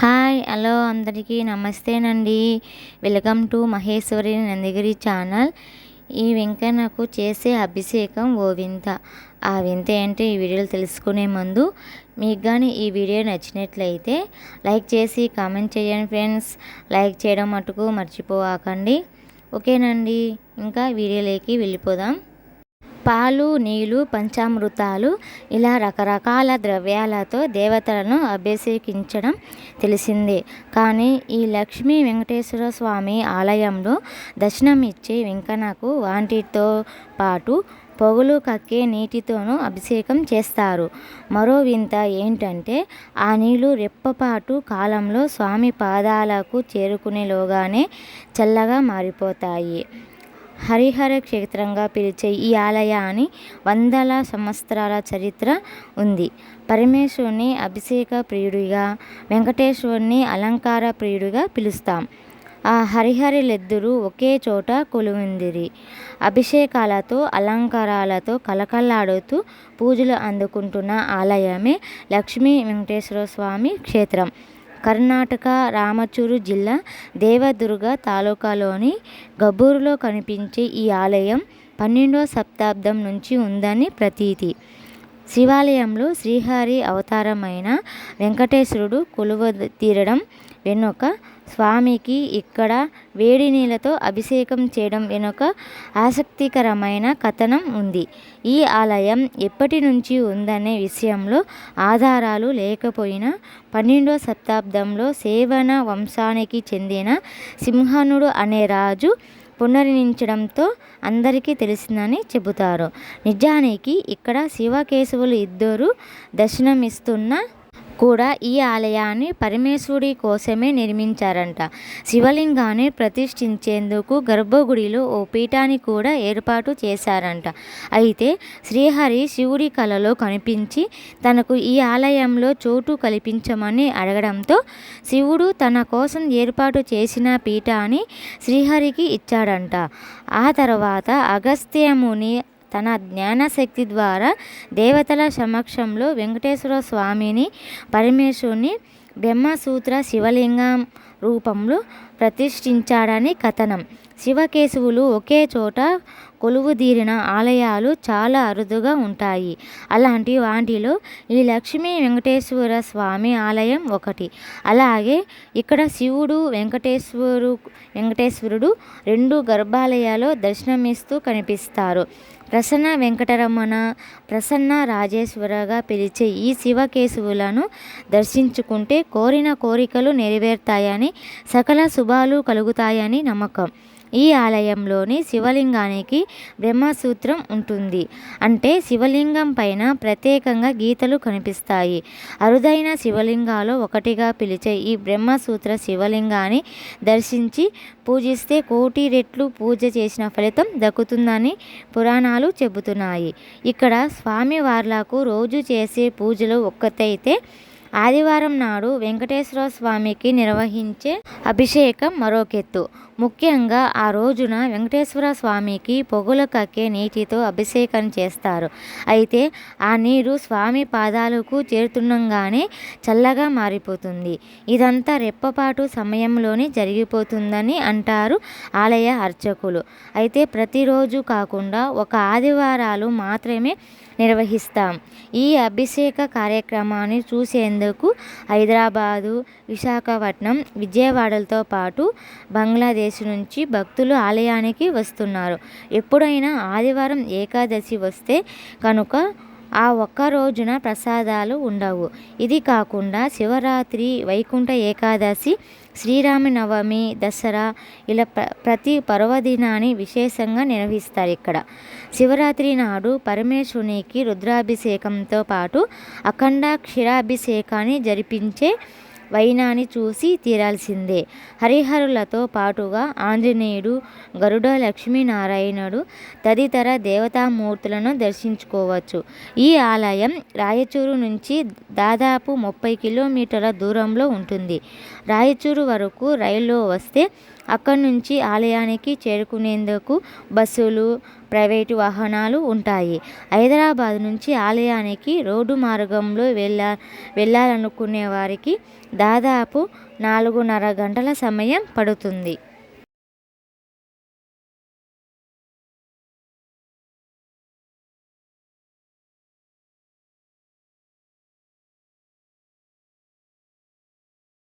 Hi hello అందరికీ నమస్తేనండి. Welcome to Maheshwari Nandigiri channel. ఈ వెంకన్నకు చేసే అభిషేకం ఓ వింత. ఆ వింత ఏంటో ఈ వీడియోలు తెలుసుకునే ముందు మీకు కానీ ఈ వీడియో నచ్చినట్లయితే లైక్ చేసి కామెంట్ చేయండి ఫ్రెండ్స్. లైక్ చేయడం మటుకు మర్చిపోవాకండి. ఓకేనండి ఇంకా వీడియోలోకి వెళ్ళిపోదాం. పాలు నీళ్ళు పంచామృతాలు ఇలా రకరకాల ద్రవ్యాలతో దేవతలను అభిషేకించడం తెలిసిందే. కానీ ఈ లక్ష్మీ వెంకటేశ్వర స్వామి ఆలయంలో దర్శనమిచ్చే వెంకన్నకు వాటితో పాటు పొగలు కక్కే నీటితోనూ అభిషేకం చేస్తారు. మరో వింత ఏంటంటే ఆ నీళ్ళు రెప్పపాటు కాలంలో స్వామి పాదాలకు చేరుకునేలోగానే చల్లగా మారిపోతాయి. హరిహర క్షేత్రంగా పిలిచే ఈ ఆలయాన్ని వందల సంవత్సరాల చరిత్ర ఉంది. పరమేశ్వరుని అభిషేక ప్రియుడిగా వెంకటేశ్వరుని అలంకార ప్రియుడిగా పిలుస్తాం. ఆ హరిహరులిద్దరూ ఒకే చోట కొలువుందిరి. అభిషేకాలతో అలంకారాలతో కలకల్లాడుతూ పూజలు అందుకుంటున్న ఆలయమే లక్ష్మీ వెంకటేశ్వర స్వామి క్షేత్రం. కర్ణాటక రామచూరు జిల్లా దేవదుర్గ తాలూకాలోని గబ్బూరులో కనిపించే ఈ ఆలయం పన్నెండవ శతాబ్దం నుంచి ఉందని ప్రతీతి. శివాలయంలో శ్రీహరి అవతారమైన వెంకటేశ్వరుడు కొలువ తీరడం వెనుక స్వామికి ఇక్కడ వేడి నీళ్ళతో అభిషేకం చేయడం వెనుక ఆసక్తికరమైన కథనం ఉంది. ఈ ఆలయం ఎప్పటి నుంచి ఉందనే విషయంలో ఆధారాలు లేకపోయినా పన్నెండో శతాబ్దంలో సేవన వంశానికి చెందిన సింహనుడు అనే రాజు పునర్నించడంతో అందరికీ తెలిసిందని చెబుతారు. నిజానికి ఇక్కడ శివకేశవులు ఇద్దరు దర్శనమిస్తున్న కూడా ఈ ఆలయాన్ని పరమేశ్వరుడి కోసమే నిర్మించారంట. శివలింగాన్ని ప్రతిష్ఠించేందుకు గర్భగుడిలో ఓ పీఠాన్ని కూడా ఏర్పాటు చేశారంట. అయితే శ్రీహరి శివుడి కలలో కనిపించి తనకు ఈ ఆలయంలో చోటు కల్పించమని అడగడంతో శివుడు తన కోసం ఏర్పాటు చేసిన పీఠాన్ని శ్రీహరికి ఇచ్చాడంట. ఆ తర్వాత అగస్త్యముని తన జ్ఞానశక్తి ద్వారా దేవతల సమక్షంలో వెంకటేశ్వర స్వామిని పరమేశ్వరుని బ్రహ్మసూత్ర శివలింగం రూపంలో ప్రతిష్ఠించాడని కథనం. శివకేశవులు ఒకే చోట కొలువుదీరిన ఆలయాలు చాలా అరుదుగా ఉంటాయి. అలాంటి వాటిలో ఈ లక్ష్మీ వెంకటేశ్వర స్వామి ఆలయం ఒకటి. అలాగే ఇక్కడ శివుడు వెంకటేశ్వరు వెంకటేశ్వరుడు రెండు గర్భాలయాల్లో దర్శనమిస్తూ కనిపిస్తారు. ప్రసన్న వెంకటరమణ ప్రసన్న రాజేశ్వరగా పిలిచే ఈ శివకేశవులను దర్శించుకుంటే కోరిన కోరికలు నెరవేరుతాయని సకల శుభాలు కలుగుతాయని నమ్మకం. ఈ ఆలయంలోని శివలింగానికి బ్రహ్మసూత్రం ఉంటుంది. అంటే శివలింగం పైన ప్రత్యేకంగా గీతలు కనిపిస్తాయి. అరుదైన శివలింగాలు ఒకటిగా పిలిచే ఈ బ్రహ్మసూత్ర శివలింగాన్ని దర్శించి పూజిస్తే కోటి రెట్లు పూజ చేసిన ఫలితం దక్కుతుందని పురాణాలు చెబుతున్నాయి. ఇక్కడ స్వామివార్లకు రోజు చేసే పూజలు ఒక్కతైతే ఆదివారం నాడు వెంకటేశ్వర స్వామికి నిర్వహించే అభిషేకం మరొకెత్తు ముఖ్యంగా ఆ రోజున వెంకటేశ్వర స్వామికి పొగలు కక్కే నీటితో అభిషేకం చేస్తారు. అయితే ఆ నీరు స్వామి పాదాలకు చేరుతుండగానే చల్లగా మారిపోతుంది. ఇదంతా రెప్పపాటు సమయంలోనే జరిగిపోతుందని అంటారు ఆలయ అర్చకులు. అయితే ప్రతిరోజు కాకుండా ఒక ఆదివారాలు మాత్రమే నిర్వహిస్తాం. ఈ అభిషేక కార్యక్రమాన్ని చూసేందుకు హైదరాబాదు విశాఖపట్నం విజయవాడలతో పాటు బంగ్లాదేశ్ నుంచి భక్తులు ఆలయానికి వస్తున్నారు. ఎప్పుడైనా ఆదివారం ఏకాదశి వస్తే కనుక ఆ ఒక్క రోజున ప్రసాదాలు ఉండవు. ఇది కాకుండా శివరాత్రి వైకుంఠ ఏకాదశి శ్రీరామనవమి దసరా ఇలా ప్ర ప్రతి పర్వదినాన్ని విశేషంగా నిర్వహిస్తారు ఇక్కడ. శివరాత్రి నాడు పరమేశ్వరునికి రుద్రాభిషేకంతో పాటు అఖండ క్షీరాభిషేకాన్ని జరిపించే వైనాన్ని చూసి తీరాల్సిందే. హరిహరులతో పాటుగా ఆంజనేయుడు గరుడ లక్ష్మీనారాయణుడు తదితర దేవతామూర్తులను దర్శించుకోవచ్చు. ఈ ఆలయం రాయచూరు నుంచి దాదాపు ముప్పై కిలోమీటర్ల దూరంలో ఉంటుంది. రాయచూరు వరకు రైల్లో వస్తే అక్కడి నుంచి ఆలయానికి చేరుకునేందుకు బస్సులు ప్రైవేటు వాహనాలు ఉంటాయి. హైదరాబాద్ నుంచి ఆలయానికి రోడ్డు మార్గంలో వెళ్ళ వెళ్ళాలనుకునే వారికి దాదాపు నాలుగున్నర గంటల సమయం పడుతుంది.